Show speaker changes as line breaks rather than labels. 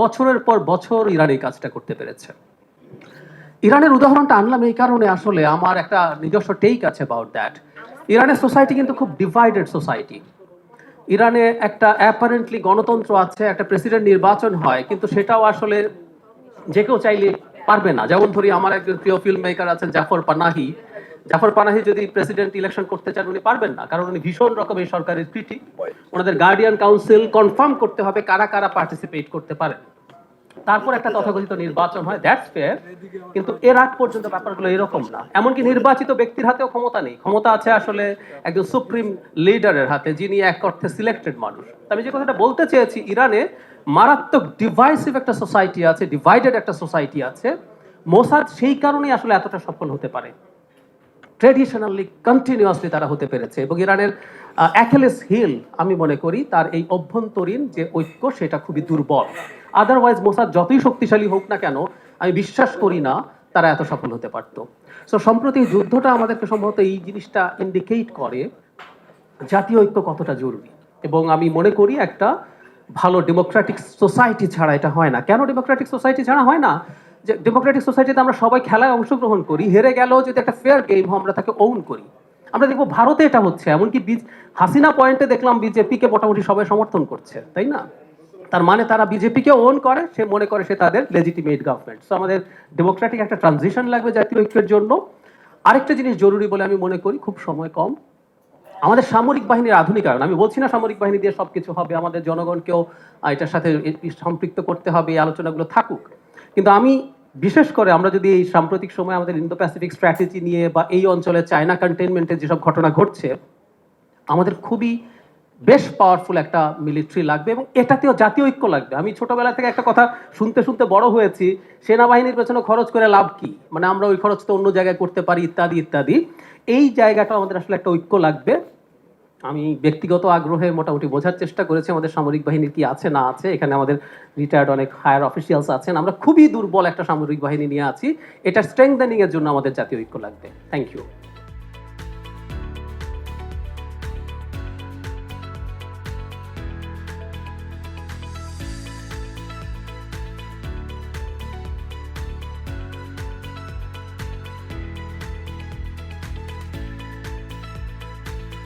বছরের পর বছর ইরান এই কাজটা করতে পেরেছে। ইরানের উদাহরণটা আনলাম এই কারণে আসলে আমার একটা নিজস্ব টেক আছে অ্যাবাউট দ্যাট ইরানের সোসাইটি কিন্তু খুব ডিভাইডেড সোসাইটি ইরানে একটা অ্যাপারেন্টলি গণতন্ত্র আছে, একটা প্রেসিডেন্ট নির্বাচন হয়, কিন্তু সেটাও আসলে যে কেউ চাইলে পারবে না। যেমন ধরি আমার একজন প্রিয় ফিল্ম মেকার আছেন জাফর পানাহি। জাফর পানাহি যদি প্রেসিডেন্ট ইলেকশন করতে চান, উনি পারবেন না, কারণ উনি ভীষণ রকমের সরকারের ক্রিটিক ওনাদের গার্ডিয়ান কাউন্সিল কনফার্ম করতে হবে কারা কারা পার্টিসিপেট করতে পারে তারপর একটা তথাকথিত নির্বাচন হয় দ্যাটস ফেয়ার কিন্তু এর আগ পর্যন্ত ব্যাপারগুলো এরকম না। এমনকি নির্বাচিত ব্যক্তির হাতেও ক্ষমতা নেই। ক্ষমতা আছে আসলে একজন সুপ্রিম লিডারের হাতে, যিনি এক অর্থে সিলেক্টেড মানুষ। আমি যে কথাটা বলতে চেয়েছি, ইরানে মারাত্মক ডিভাইসিভ একটা সোসাইটি আছে ডিভাইডেড একটা সোসাইটি আছে। মোসাদ সেই কারণেই আসলে এতটা সফল হতে পারে। ট্রেডিশনালি কন্টিনিউয়াসলি তারা হতে পেরেছে এবং ইরানের অ্যাকেলেস হিল আমি মনে করি, তার এই অভ্যন্তরীণ যে ঐক্য, সেটা খুবই দুর্বল। আদারওয়াইজ মোসাদ যতই শক্তিশালী হোক না কেন, আমি বিশ্বাস করি না তারা এত সফল হতে পারত। সো সম্প্রতি যুদ্ধটা আমাদেরকে সম্ভবত এই জিনিসটা ইন্ডিকেট করে জাতীয় ঐক্য কতটা জরুরি। এবং আমি মনে করি একটা ভালো ডেমোক্রেটিক সোসাইটি ছাড়া এটা হয় না। কেন ডেমোক্রেটিক সোসাইটি ছাড়া হয় না? যে ডেমোক্রেটিক সোসাইটিতে আমরা সবাই খেলায় অংশগ্রহণ করি, হেরে গেলেও যদি একটা ফেয়ার গেম আমরা তাকে ওন করি। আমরা দেখব ভারতে এটা হচ্ছে, এমনকি বি- হাসিনা পয়েন্টে দেখলাম বিজেপিকে মোটামুটি সবাই সমর্থন করছে, তাই না? তার মানে তারা বিজেপিকে ওন করে, সে মনে করে সে তাদের লেজিটিমেট গভর্নমেন্ট সো আমাদের ডেমোক্রেটিক একটা ট্রানজিশন লাগবে জাতীয় ঐক্যের জন্য। আরেকটা জিনিস জরুরি বলে আমি মনে করি, খুব সময় কম। আমাদের সামরিক বাহিনীর আধুনিকায়ন, আমি বলছি না সামরিক বাহিনী দিয়ে সব কিছু হবে, আমাদের জনগণকেও এটার সাথে সম্পৃক্ত করতে হবে, এই আলোচনাগুলো থাকুক। কিন্তু আমি বিশেষ করে আমরা যদি এই সাম্প্রতিক সময়ে আমাদের ইন্দো প্যাসিফিক স্ট্র্যাটেজি নিয়ে বা এই অঞ্চলে চায়না কন্টেনমেন্টের যেসব ঘটনা ঘটছে, আমাদের খুবই বেশ পাওয়ারফুল একটা মিলিটারি লাগবে এবং এটাতেও জাতীয় ঐক্য লাগবে। আমি ছোটবেলা থেকে একটা কথা শুনতে শুনতে বড় হয়েছি, সেনাবাহিনীর পেছনে খরচ করে লাভ কি? মানে আমরা ওই খরচ তো অন্য জায়গায় করতে পারি, ইত্যাদি ইত্যাদি। এই জায়গাটা আমাদের আসলে একটা ঐক্য লাগবে। আমি ব্যক্তিগত আগ্রহে মোটামুটি বোঝার চেষ্টা করেছি আমাদের সামরিক বাহিনীর কি আছে, না আছে। এখানে আমাদের রিটায়ার্ড অনেক হায়ার অফিসিয়ালস আছেন। আমরা খুবই দুর্বল একটা সামরিক বাহিনী নিয়ে আছি। এটা স্ট্রেংথেনিং এর জন্য আমাদের জাতীয় ঐক্য লাগবে। Thank you